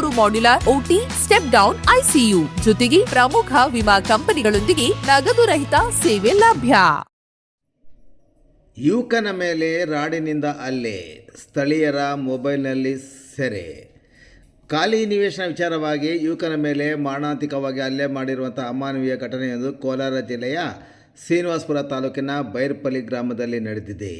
ಮೂರು modular OT, step down, ICU ಜೊತೆಗೆ ಪ್ರಮುಖ ವಿಮಾ ಕಂಪನಿಗಳೊಂದಿಗೆ ನಗದು ರಹಿತ ಸೇವೆ ಲಭ್ಯ. ಯುವಕನ ಮೇಲೆ ರಾಡಿನಿಂದ ಹಲ್ಲೆ ಸ್ಥಳೀಯರ ಮೊಬೈಲ್ನಲ್ಲಿ ಸೆರೆ. ಖಾಲಿ ನಿವೇಶನ ವಿಚಾರವಾಗಿ ಯುವಕನ ಮೇಲೆ ಮಾರಣಾಂತಿಕವಾಗಿ ಹಲ್ಲೆ ಮಾಡಿರುವಂಥ ಅಮಾನವೀಯ ಘಟನೆಯೊಂದು ಕೋಲಾರ ಜಿಲ್ಲೆಯ ಶ್ರೀನಿವಾಸಪುರ ತಾಲೂಕಿನ ಬೈರ್ಪಲ್ಲಿ ಗ್ರಾಮದಲ್ಲಿ ನಡೆದಿದೆ.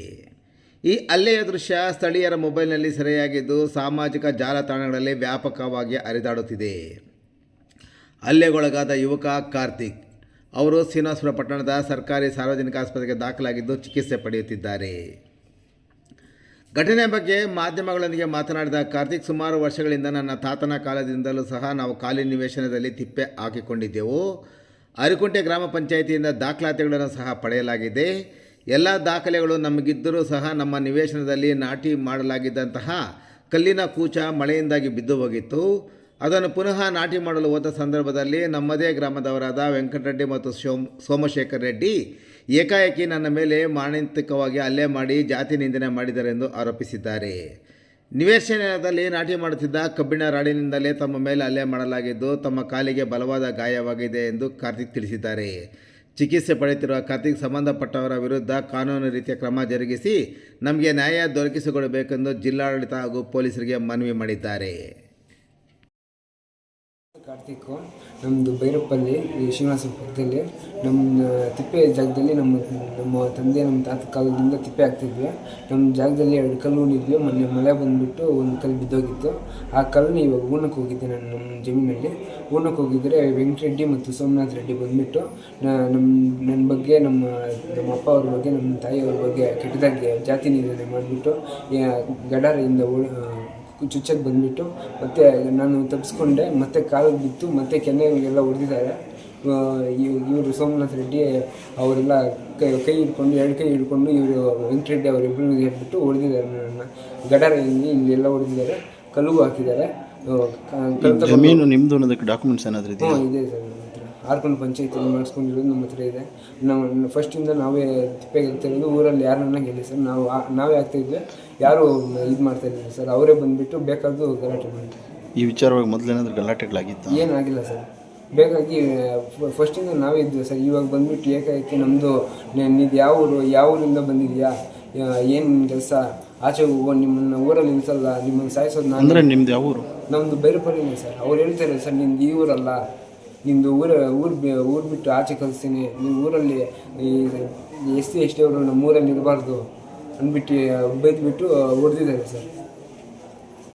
ಈ ಹಲ್ಲೆಯ ದೃಶ್ಯ ಸ್ಥಳೀಯರ ಮೊಬೈಲ್ನಲ್ಲಿ ಸೆರೆಯಾಗಿದ್ದು ಸಾಮಾಜಿಕ ಜಾಲತಾಣಗಳಲ್ಲಿ ವ್ಯಾಪಕವಾಗಿ ಹರಿದಾಡುತ್ತಿದೆ. ಹಲ್ಲೆಗೊಳಗಾದ ಯುವಕ ಕಾರ್ತಿಕ್ ಅವರು ಶ್ರೀನಿವಾಸಪುರ ಪಟ್ಟಣದ ಸರ್ಕಾರಿ ಸಾರ್ವಜನಿಕ ಆಸ್ಪತ್ರೆಗೆ ದಾಖಲಾಗಿದ್ದು ಚಿಕಿತ್ಸೆ ಪಡೆಯುತ್ತಿದ್ದಾರೆ. ಘಟನೆ ಬಗ್ಗೆ ಮಾಧ್ಯಮಗಳೊಂದಿಗೆ ಮಾತನಾಡಿದ ಕಾರ್ತಿಕ್, ಸುಮಾರು ವರ್ಷಗಳಿಂದ ನನ್ನ ತಾತನ ಕಾಲದಿಂದಲೂ ಸಹ ನಾವು ಖಾಲಿ ನಿವೇಶನದಲ್ಲಿ ತಿಪ್ಪೆ ಹಾಕಿಕೊಂಡಿದ್ದೆವು. ಅರಿಕುಂಟೆ ಗ್ರಾಮ ಪಂಚಾಯಿತಿಯಿಂದ ದಾಖಲಾತಿಗಳನ್ನು ಸಹ ಪಡೆಯಲಾಗಿದೆ. ಎಲ್ಲ ದಾಖಲೆಗಳು ನಮಗಿದ್ದರೂ ಸಹ ನಮ್ಮ ನಿವೇಶನದಲ್ಲಿ ನಾಟಿ ಮಾಡಲಾಗಿದ್ದಂತಹ ಕಲ್ಲಿನ ಕೂಚ ಮಳೆಯಿಂದಾಗಿ ಬಿದ್ದು ಹೋಗಿತ್ತು. ಅದನ್ನು ಪುನಃ ನಾಟಿ ಮಾಡಲು ಹೋದ ಸಂದರ್ಭದಲ್ಲಿ ನಮ್ಮದೇ ಗ್ರಾಮದವರಾದ ವೆಂಕಟರೆಡ್ಡಿ ಮತ್ತು ಸೋಮ್, ಸೋಮಶೇಖರ್ ರೆಡ್ಡಿ ಏಕಾಏಕಿ ನನ್ನ ಮೇಲೆ ಮಾನಂತಿಕವಾಗಿ ಹಲ್ಲೆ ಮಾಡಿ ಜಾತಿ ನಿಂದನೆ ಮಾಡಿದರೆಂದು ಆರೋಪಿಸಿದ್ದಾರೆ. ನಿವೇಶನದಲ್ಲಿ ನಾಟಿ ಮಾಡುತ್ತಿದ್ದ ಕಬ್ಬಿಣ ರಾಡಿನಿಂದಲೇ ತಮ್ಮ ಮೇಲೆ ಹಲ್ಲೆ ಮಾಡಲಾಗಿದ್ದು ತಮ್ಮ ಕಾಲಿಗೆ ಬಲವಾದ ಗಾಯವಾಗಿದೆ ಎಂದು ಕಾರ್ತಿಕ್ ತಿಳಿಸಿದ್ದಾರೆ. ಚಿಕಿತ್ಸೆ ಪಡೆಯುತ್ತಿರುವ ಖಾತೆಗೆ ಸಂಬಂಧಪಟ್ಟವರ ವಿರುದ್ಧ ಕಾನೂನು ರೀತಿಯ ಕ್ರಮ ಜರುಗಿಸಿ ನಮಗೆ ನ್ಯಾಯ ದೊರಕಿಸಿಕೊಡಬೇಕೆಂದು ಜಿಲ್ಲಾಡಳಿತ ಹಾಗೂ ಪೊಲೀಸರಿಗೆ ಮನವಿ ಮಾಡಿದ್ದಾರೆ. ಕಾರ್ತಿಕ್ಕು ನಮ್ಮದು ಭೈರಪ್ಪಲ್ಲಿ, ಈ ಶ್ರೀನಿವಾಸ ಪಕ್ಕದಲ್ಲಿ. ನಮ್ಮ ತಿಪ್ಪೆ ಜಾಗದಲ್ಲಿ ನಮ್ಮ ನಮ್ಮ ತಂದೆ, ನಮ್ಮ ತಾತ ಕಾಲದಿಂದ ತಿಪ್ಪೆ ಹಾಕ್ತಿದ್ವಿ. ನಮ್ಮ ಜಾಗದಲ್ಲಿ ಎರಡು ಕಲ್ಲು ಉಳಿದ್ವಿ. ಮೊನ್ನೆ ಮಳೆ ಬಂದುಬಿಟ್ಟು ಒಂದು ಕಲ್ಲು ಬಿದ್ದೋಗಿತ್ತು. ಆ ಕಲ್ಲನ್ನ ಇವಾಗ ಊನಕ್ಕೆ ಹೋಗಿದ್ದೆ ನಾನು ನಮ್ಮ ಜಮೀನಲ್ಲಿ. ಊನಕ್ಕೆ ಹೋಗಿದ್ದರೆ ವೆಂಕಟರೆಡ್ಡಿ ಮತ್ತು ಸೋಮನಾಥ್ ರೆಡ್ಡಿ ಬಂದುಬಿಟ್ಟು ನಮ್ಮ ನನ್ನ ಬಗ್ಗೆ, ನಮ್ಮ ನಮ್ಮ ಅಪ್ಪ ಅವ್ರ ಬಗ್ಗೆ, ನಮ್ಮ ತಾಯಿಯವ್ರ ಬಗ್ಗೆ ಕೆಟ್ಟದಾಗಿ ಜಾತಿ ನಿಂದನೆ ಮಾಡಿಬಿಟ್ಟು ಗಡಾರಿಯಿಂದ ಚುಚ್ಚಕ್ಕೆ ಬಂದುಬಿಟ್ಟು ಮತ್ತೆ ನಾನು ತಪ್ಪಿಸ್ಕೊಂಡೆ ಮತ್ತೆ ಕಾಲು ಬಿತ್ತು ಮತ್ತೆ ಕೆನ್ನೆಗೆಲ್ಲ ಹೊಡೆದಿದ್ದಾರೆ ಇವರು ಸೋಮನಾಥ್ ರೆಡ್ಡಿ ಅವರೆಲ್ಲ ಕೈ ಕೈ ಹಿಡ್ಕೊಂಡು ಎರಡು ಕೈ ಹಿಡ್ಕೊಂಡು ಇವರು ವೆಂಕಟರೆಡ್ಡಿ ಅವರಿಬ್ಬರು ಹೇಳ್ಬಿಟ್ಟು ಹೊಡೆದಿದ್ದಾರೆ ನನ್ನ ಗಡಾರಲ್ಲಿ ಇಲ್ಲೆಲ್ಲ ಹೊಡೆದಿದ್ದಾರೆ ಕಲ್ಲು ಹಾಕಿದ್ದಾರೆ. ಜಮೀನು ನಿಮ್ಮದು ಅನ್ನೋದಕ್ಕೆ ಡಾಕ್ಯುಮೆಂಟ್ಸ್ ಏನಾದರೂ ಇದೆ ಸರ್. ಆರ್ಕೊಂಡು ಪಂಚಾಯತಿಯಲ್ಲಿ ಮಾಡಿಸ್ಕೊಂಡಿರೋದು ನಮ್ಮ ಹತ್ರ ಇದೆ. ನಾವು ಫಸ್ಟಿಂದ ನಾವೇ ತಿಪ್ಪೆ ಹಾಕ್ತಿರೋದು ಊರಲ್ಲಿ ಯಾರನ್ನ ಗೆಲ್ಲಿ ಸರ್. ನಾವು ನಾವೇ ಆಗ್ತಾಯಿದ್ವಿ ಯಾರು ಇದು ಮಾಡ್ತಾ ಇದ್ದಿಲ್ಲ ಸರ್. ಅವರೇ ಬಂದುಬಿಟ್ಟು ಬೇಕಾದ್ದು ಗಲಾಟೆ ಮಾಡಿದ್ರು. ಈ ವಿಚಾರವಾಗಿ ಮೊದಲೇನಾದ್ರೂ ಗಲಾಟೆಗಳಾಗಿತ್ತು? ಏನಾಗಿಲ್ಲ ಸರ್. ಬೇಕಾಗಿ ಫಸ್ಟಿಂದ ನಾವೇ ಇದ್ವಿ ಸರ್. ಇವಾಗ ಬಂದ್ಬಿಟ್ಟು ಏಕಾಏಕಿ ನಮ್ಮದು ನಿದ್ದು ಯಾವ ಊರು ಯಾವ ಊರಿಂದ ಬಂದಿದೆಯಾ? ಏನು ಕೆಲಸ? ಆಚೆ ಹೋಗೋ ನಿಮ್ಮನ್ನ ಊರಲ್ಲಿ ನಿಲ್ಸಲ್ಲ ನಿಮ್ಮನ್ನು ಸಾಯಿಸೋದು ನಾನು. ಅಂದರೆ ನಿಮ್ದು ಯಾವ ಊರು? ನಮ್ಮದು ಬೈರಪಲ್ಲಿನೇ ಸರ್. ಅವ್ರು ಹೇಳ್ತಾರೆ ಸರ್ ನಿಮ್ದು ಈ ಊರಲ್ಲ. ನಿಮ್ಮದು ಊರ, ಊರು ಬಿ- ಊರು ಬಿಟ್ಟು ಆಚೆ ಕಲಿಸ್ತೀನಿ. ನೀವು ಊರಲ್ಲಿ ಈ ಎಸ್ ಸಿ ಅವರು ನಮ್ಮ ಊರಲ್ಲಿ ಇರಬಾರ್ದು ಅಂದ್ಬಿಟ್ಟು, ಬೈದ್ಬಿಟ್ಟು ಹೊಡೆದಿದ್ದಾರೆ ಸರ್.